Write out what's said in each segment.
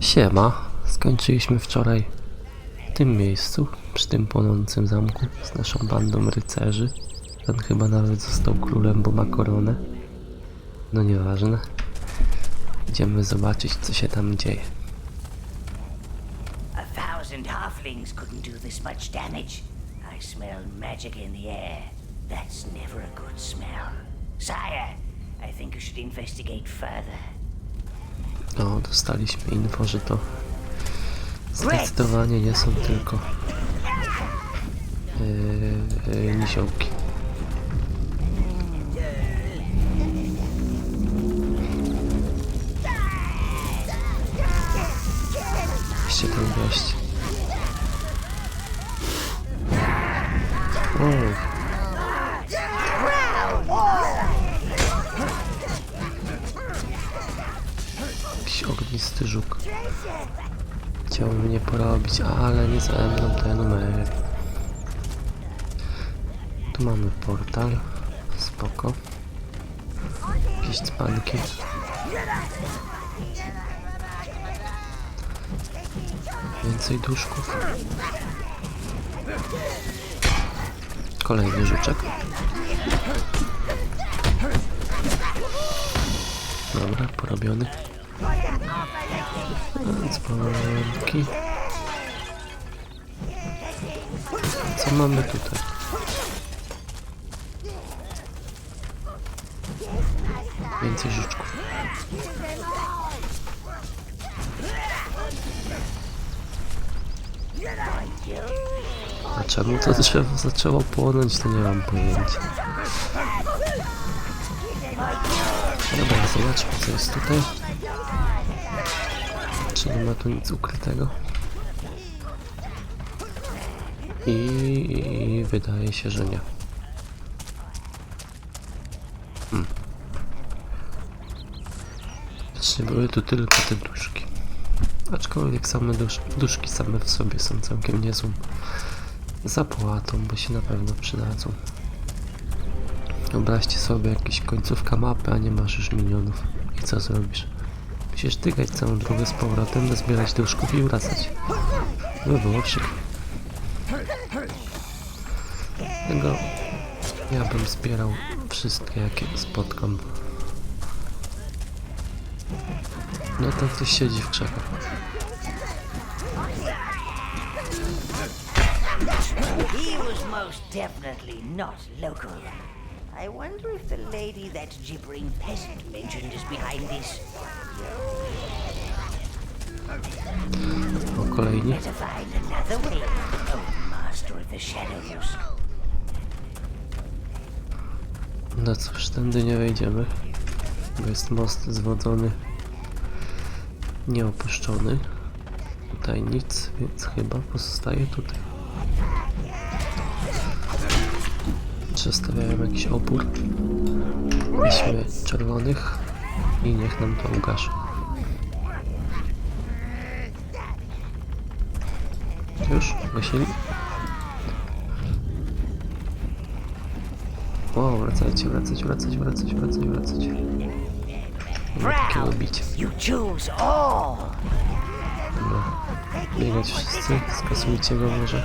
Siema, skończyliśmy wczoraj w tym miejscu, przy tym płonącym zamku z naszą bandą rycerzy. Ten chyba nawet został królem, bo ma koronę. No nieważne. Idziemy zobaczyć, co się tam dzieje. A thousand halflings couldn't do this much damage. I smell magic in the air. That's never a good smell. Sire, I think you should investigate further. No, dostaliśmy info, że to zdecydowanie nie są tylko yy, yy, niziołki. Jeszcze ten gość. O, Chciał mnie porobić, ale nie ze mną te numery. Tu mamy portal. Spoko. Jakieś dzbanki. Więcej duszków. Kolejny żuczek. Dobra, porobiony. Dzbanki. Co mamy tutaj? Więcej żuczków. A czemu to drzewo zaczęło płonąć, to nie mam pojęcia. Dobra, zobaczmy co jest tutaj. Czy nie ma tu nic ukrytego? I, i wydaje się, że nie. Hmm. Były tu tylko te duszki. Aczkolwiek same dusz, duszki same w sobie są całkiem niezłą zapłatą, bo się na pewno przydadzą. Wyobraźcie sobie jakieś końcówka mapy, a nie masz już minionów. I co zrobisz? Musisz tykać całą drogę z powrotem, zbierać duszków i wracać. No było przykro. Tego ja bym zbierał wszystkie jakie spotkam. No to ktoś siedzi w krzakach. He was most definitely not local. I wonder if the lady that gibbering peasant mentioned is behind this. O, kolejni. Better find another way. Oh, master of the shadows. No cóż, tędy nie wejdziemy, bo jest most zwodzony, nieopuszczony. Tutaj nic, więc chyba pozostaje tutaj. Przestawiają jakiś opór. Weźmy czerwonych i niech nam to ugaszy. Już? Gasili? O, wracajcie, wracać, wracać, wracać, wracać, wracać. All. Dobra. Biegać wszyscy, skasujcie go może.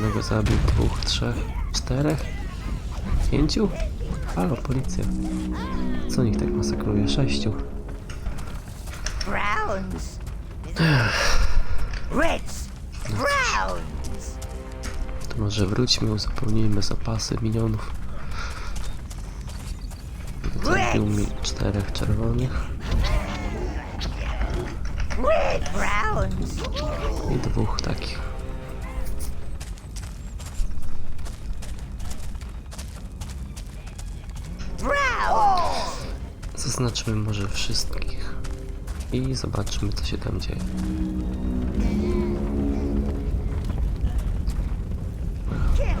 Jednego zabił, dwóch, trzech, czterech, pięciu? Halo, policja. Co nich tak masakruje? Sześciu. Browns. Reds. Browns. To może wróćmy, uzupełnijmy zapasy minionów. Zabił mi czterech czerwonych i dwóch takich. Browns. Zaznaczmy może wszystkich i zobaczmy co się tam dzieje.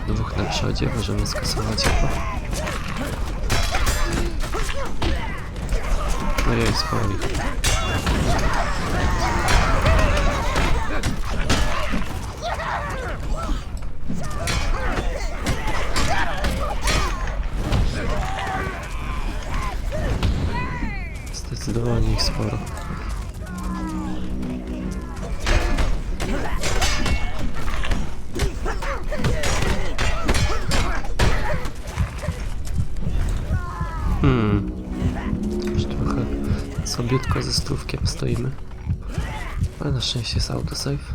Dwóch na przodzie, możemy skasować chyba. No jej, sporo ich. sporo. Hmm. Już trochę sobiutko ze stówkiem stoimy. Ale na szczęście jest autosave.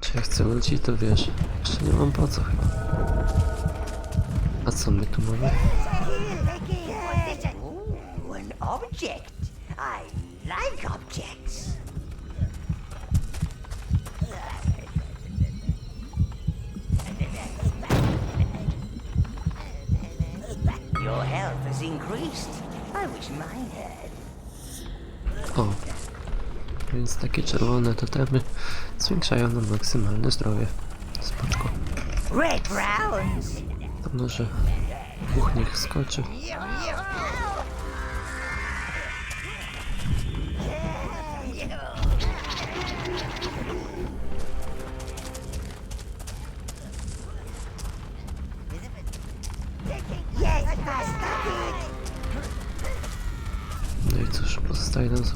Czy ja chcę wrócić, to wiesz. Jeszcze nie mam po co chyba. A co my tu mamy? Your health has increased. I wish mine had. O. Więc takie czerwone totemy zwiększają nam maksymalne zdrowie. Spoczko. Red. To może dwóch niech skoczy.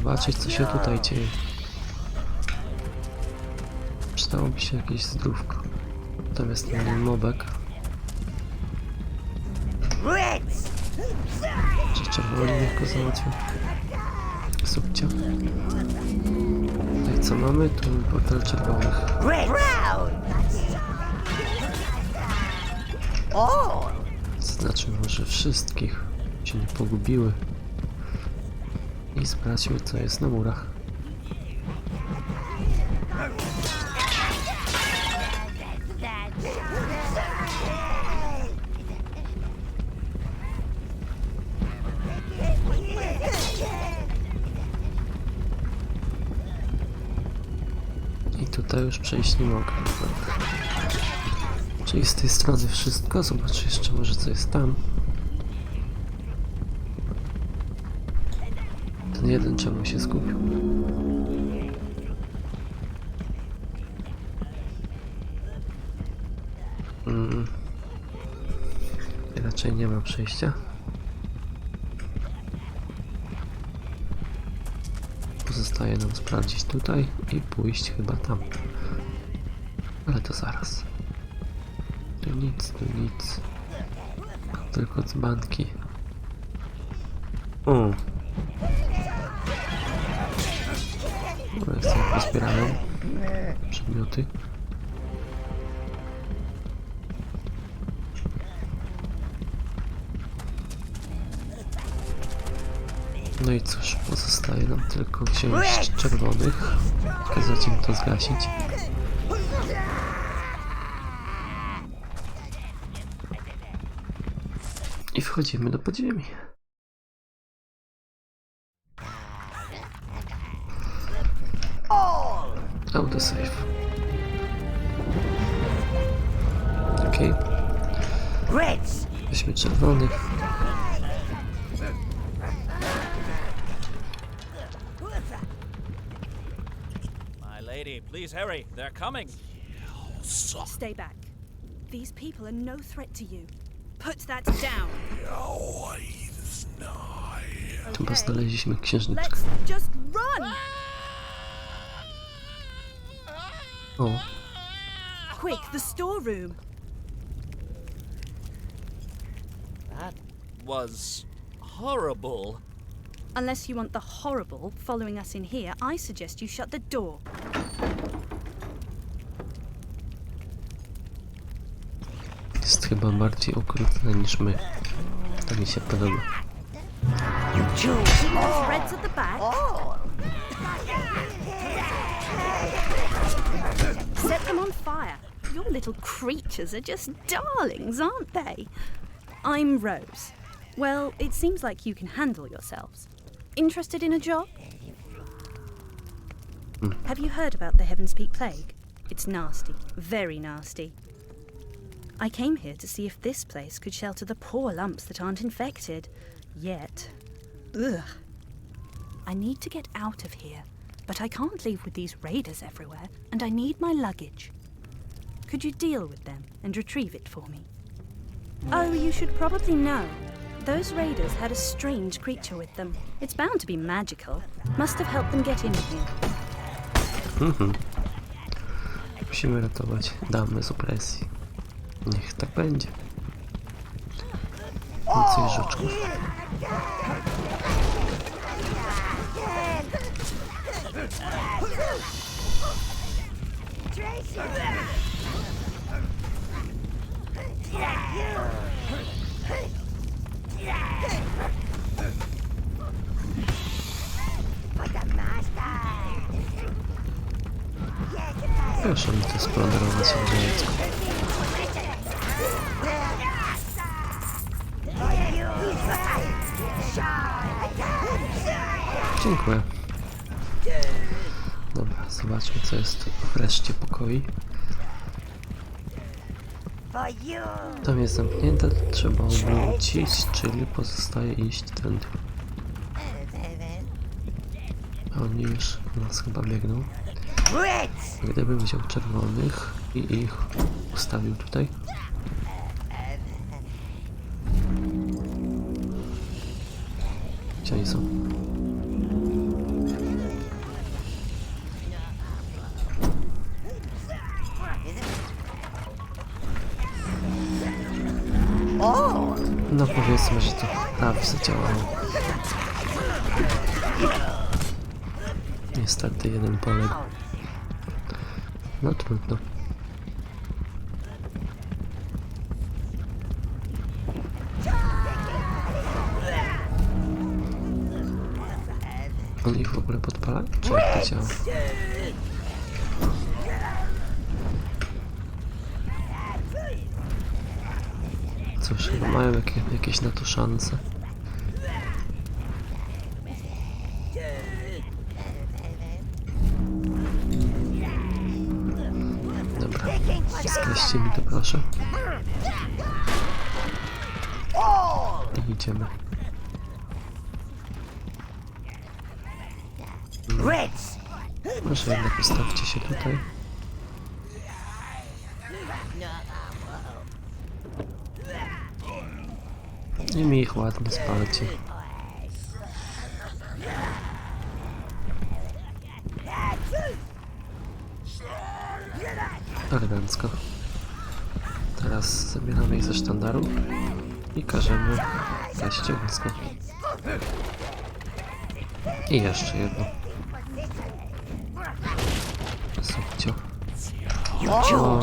Zobaczyć, co się tutaj dzieje. Przydałoby się jakieś zdrówko. Natomiast mamy mobek, Reds. że czerwony go załatwił. Subcia. I co mamy? Tu portal czerwonych. Znaczy może wszystkich się nie pogubiły. I sprawdźmy co jest na murach. I tutaj już przejść nie mogę. Czyli z tej strony wszystko. Zobacz jeszcze może co jest tam. Jeden czemu się zgubił. Mm. Raczej nie ma przejścia. Pozostaje nam sprawdzić tutaj i pójść chyba tam. Ale to zaraz. Tu nic, tu nic. Tylko dzbanki. O! Pozbierają przedmioty. No i cóż, pozostaje nam tylko wziąć czerwonych, kazać im to zgasić. I wchodzimy do podziemi. Weźmy czerwonych. My lady, please hurry. They're coming. Stay back. These people are no threat to you. Put that down. Chyba znaleźliśmy księżniczkę. Just run! O, Quick, the storeroom. Was horrible. Unless you want the horrible following us in here, I suggest you shut the door. jest chyba bardziej okrutna niż my. To mi się podoba. Choose See the threads at the back? Set them on fire. Your little creatures are just darlings, aren't they? I'm Rose. Well, it seems like you can handle yourselves. Interested in a job? Have you heard about the Heaven's Peak plague? It's nasty, very nasty. I came here to see if this place could shelter the poor lumps that aren't infected. Yet. Ugh. I need to get out of here, but I can't leave with these raiders everywhere, and I need my luggage. Could you deal with them and retrieve it for me? Oh, you should probably know. Those raiders had a strange creature with them. It's bound to be magical. Must have helped them get in here. Mhm. Musimy ratować damę z opresji. Niech tak będzie. Więcej żuczków. Proszę mi to splądrować dziecko. Dziękuję. Dobra, zobaczmy co jest w reszcie pokoi. Tam jest zamknięte, trzeba obrócić, czyli pozostaje iść tędy. A Oni już nas chyba biegną. Gdybym wziął czerwonych i ich ustawił tutaj. Gdzie oni są? Powiedzmy, że to prawie zadziałało. Niestety jeden poległ. No trudno. On ich w ogóle podpala? Czy jak to działa? Jakie, jakieś na to szanse. Dobra, skreślcie mi to proszę. I idziemy. Może jednak ustawcie się tutaj. I mi ich ładnie spalcie. Elegancko. Teraz zabieramy ich ze sztandaru i każemy wejść ognisko. I jeszcze jedno. Subcio. O,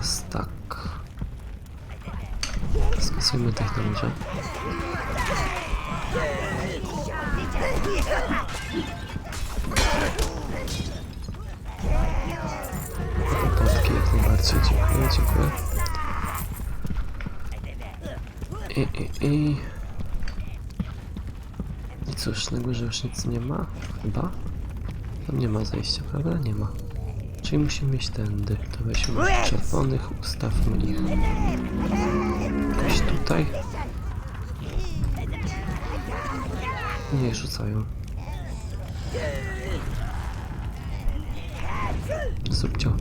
Teraz tak. Skasujmy technologię. Potki jak najbardziej. Dziękuję, dziękuję. I, i, i... I cóż, na górze już nic nie ma? Chyba? Tam nie ma zejścia, prawda? Nie ma. Czyli musimy iść tędy. To weźmy czerwonych, ustawmy ich jakoś tutaj. Niech rzucają. Subcio.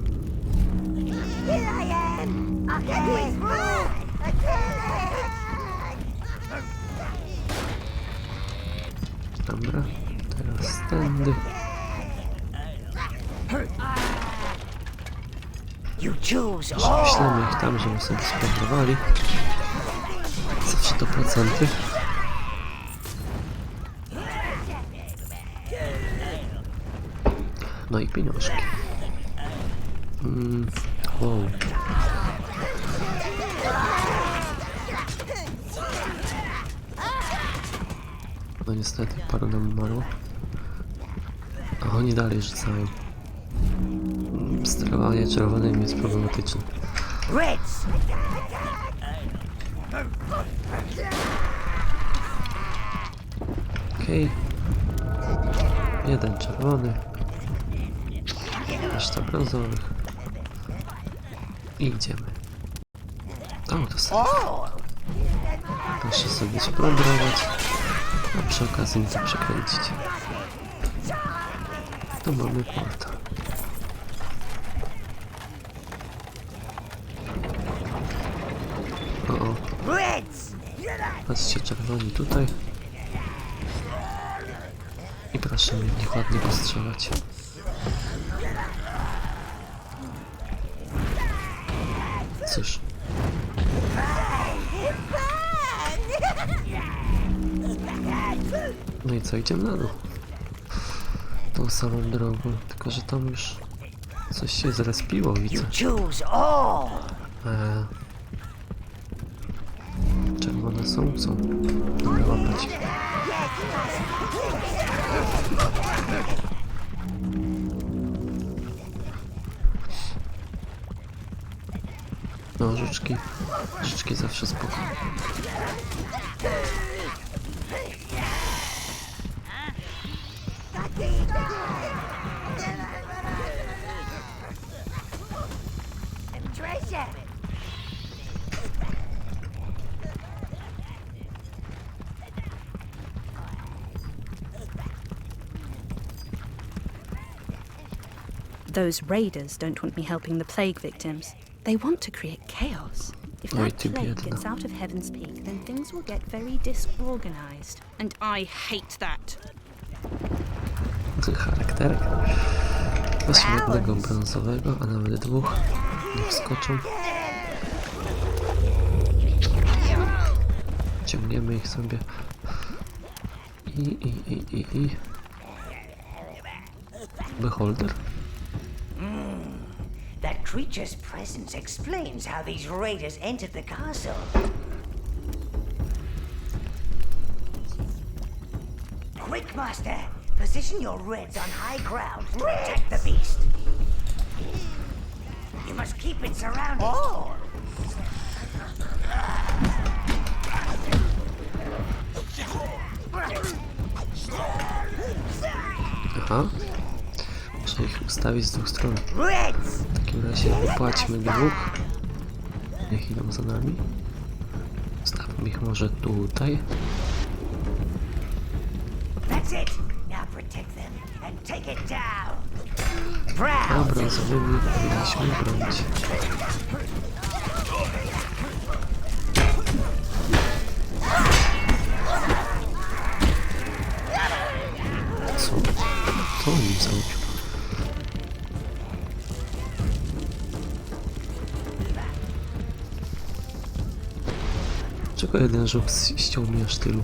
Dobra, teraz tędy. You choose all! Ślemy ich tam, żeby sobie sprawowali. Zawsze to procenty. No i pieniążki. Mm, wow. No niestety, paru nam umarło. A oni dalej rzucają. Sterowanie czerwonymi jest problematyczne. Okej. Jeden czerwony. Reszta brązowych. I idziemy. O, to sobie. Proszę sobie splądrować. A przy okazji to przekręcić. to mamy portal. O, o, patrzcie, czerwoni tutaj. I proszę mnie w nich ładnie postrzelać. Cóż. No i co, idziemy na dół. Tą samą drogą, tylko że tam już coś się zrespiło, widzę. Eee. Czerwone są? Są. Dobra, łapać. No, żuczki. Żuczki zawsze spoko. Those raiders don't want me helping the plague victims. They want to create chaos. If that plague gets out of Heaven's Peak, then things will get very disorganized. And I hate that. Charakterek. Weźmy jednego brązowego, a nawet dwóch. Niech wskoczą. Ciągniemy ich sobie. I, i, i, i, i. Beholder? Creature's presence explains how these raiders entered the castle. Quick, Master! Position your reds on high ground to attack the beast. You must keep it surrounded. Oh! Aha. Muszę ich ustawić z dwóch stron. Reds! W takim razie płaćmy dwóch. Niech idą za nami. Stawmy ich może tutaj. That's it! Now protect them and take it down! A Brown! brązowymi powinniśmy bronić. Co? Co on im zrobił? Czego jeden s- ściął mi aż tylu?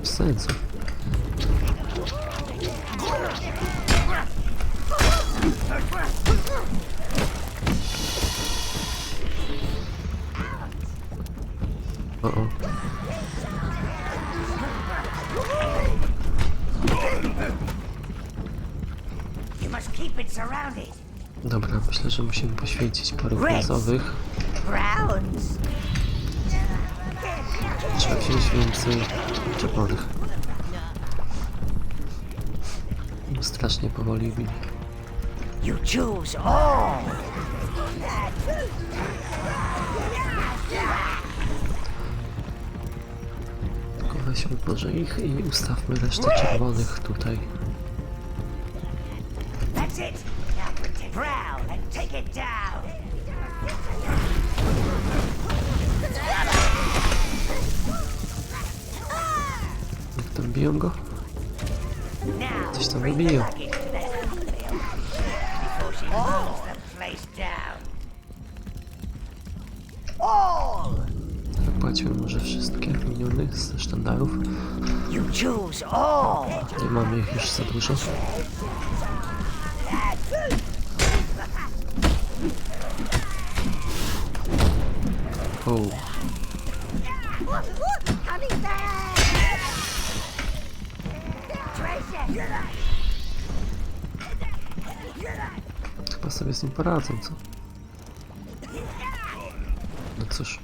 Bez sensu. O, o. Dobra, myślę, że musimy poświęcić paru brązowych. Browns! Trzeba wziąć więcej czerwonych. Bo strasznie powoli bili. You choose all! Tylko weźmy może ich i ustawmy resztę czerwonych tutaj. That's it! The place down. All! Tak, płaćmy może wszystkie miniony ze sztandarów. Nie mamy ich już za dużo. O, z nim poradzą, co? No cóż.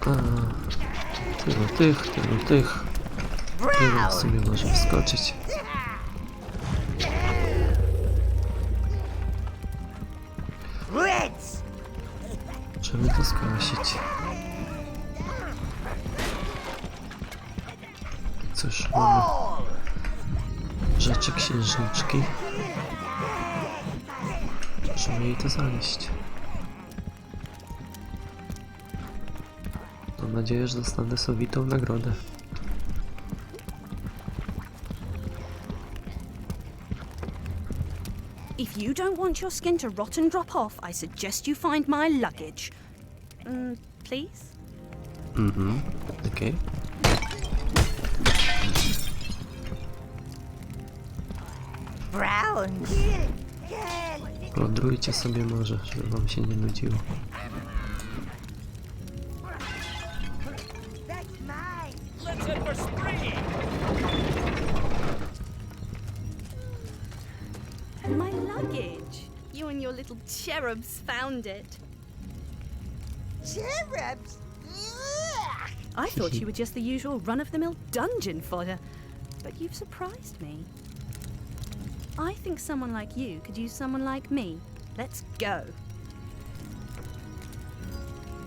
A, tych, tylu tych. Tylu w sumie może wskoczyć. Żeby to skosić. Cóż, mamy! Rzeczy księżniczki. Możemy jej to zanieść. Mam nadzieję, że dostanę sowitą nagrodę. If you don't want your skin to rot and drop off, I suggest you find my luggage. Mm, please? Mhm, okej. Browns! Plądrujcie sobie może, żeby wam się nie nudziło. Let's head! My luggage! You and your little cherubs found it. Cherubs! I thought you were just the usual run of the mill dungeon fodder, but you've surprised me. I think someone like you could use someone like me. Let's go.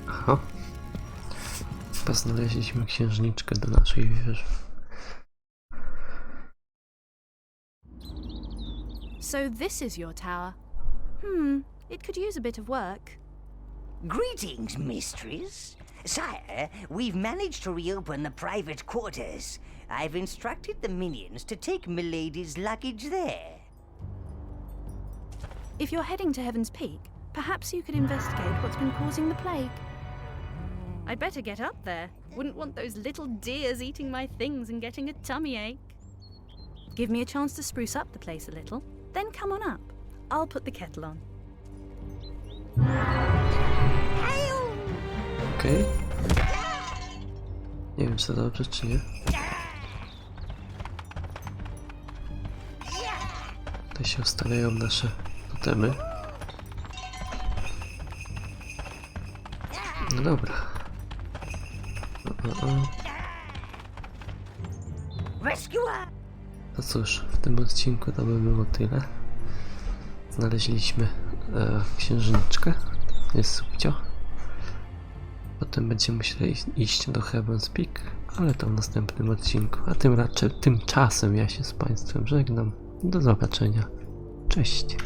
Aha. Chyba znaleźliśmy księżniczkę do naszej wieży. So, this is your tower. Hmm, it could use a bit of work. Greetings, mistress. Sire, we've managed to reopen the private quarters. I've instructed the minions to take Milady's luggage there. If you're heading to Heaven's Peak, perhaps you could investigate what's been causing the plague. I'd better get up there. Wouldn't want those little deers eating my things and getting a tummy ache. Give me a chance to spruce up the place a little, then come on up. I'll put the kettle on. Okej. Nie wiem, czy to dobrze, czy nie. Tutaj się ustawiają nasze totemy. No dobra. No cóż, w tym odcinku to by było tyle. Znaleźliśmy e, księżniczkę. Jest subcio. Potem będziemy musieli iść do Heaven's Peak, ale to w następnym odcinku. A tym raczej, tymczasem ja się z Państwem żegnam. Do zobaczenia. Cześć.